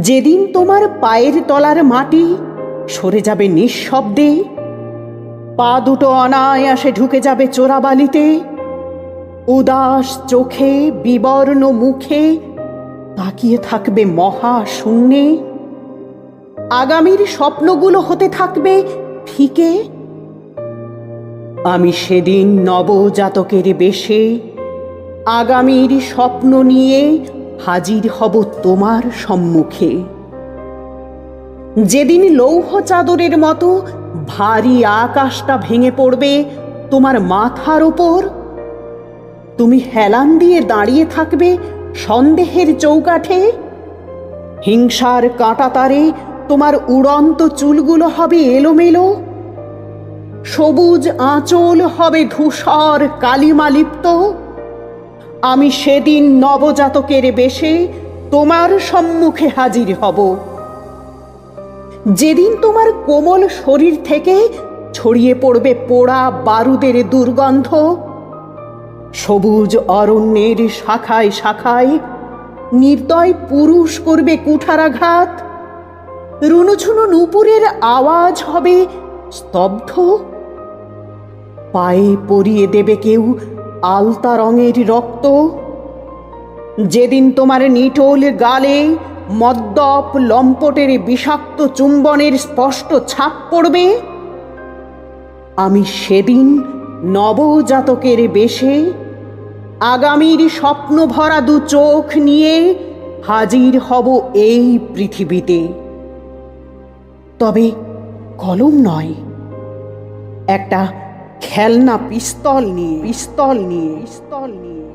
যেদিন তোমার পায়ের তলার মাটি সরে যাবে নিঃশব্দে, পা দুটো অনায়াসে ঢুকে যাবে চোরাবালিতে, উদাস চোখে, বিবর্ণ মুখে তাকিয়ে থাকবে মহা শূন্যে আগামীর স্বপ্নগুলো হতে থাকবে ফিকে। আমি সেদিন নবজাতকের বেশে আগামীর স্বপ্ন নিয়ে হাজির হব তোমার সম্মুখে। যেদিন লৌহ চাদরের মতো ভারী আকাশটা ভেঙে পড়বে তোমার মাথার ওপর তুমি হেলান দিয়ে দাঁড়িয়ে থাকবে সন্দেহের চৌকাঠে, হিংসার কাঁটাতারে তোমার উড়ন্ত চুলগুলো হবে এলোমেলো, সবুজ আঁচল হবে ধূসর কালিমালিপ্ত আমি সেদিন নবজাতকের বেশে তোমার সম্মুখে হাজির হব। যেদিন তোমার কোমল শরীর থেকে ছড়িয়ে পড়বে পোড়া বারুদের দুর্গন্ধ, সবুজ অরণ্যের শাখায় শাখায় নির্দয় পুরুষ করবে কুঠারাঘাত, রুনুঝুনু নুপুরের আওয়াজ হবে স্তব্ধ, পায়ে পরিয়ে দেবে কেউ আলতা রঙের রক্ত। যেদিন তোমার নিটোল গালে মদ্যপ লম্পটের বিষাক্ত চুম্বনের স্পষ্ট ছাপ পড়বে, আমি সেদিন নবজাতকের বেশে আগামীর স্বপ্ন ভরা দু চোখ নিয়ে হাজির হব এই পৃথিবীতে। তবে কলম নয়, একটা খেলনা পিস্তল নিয়ে পিস্তল নিয়ে পিস্তল নিয়ে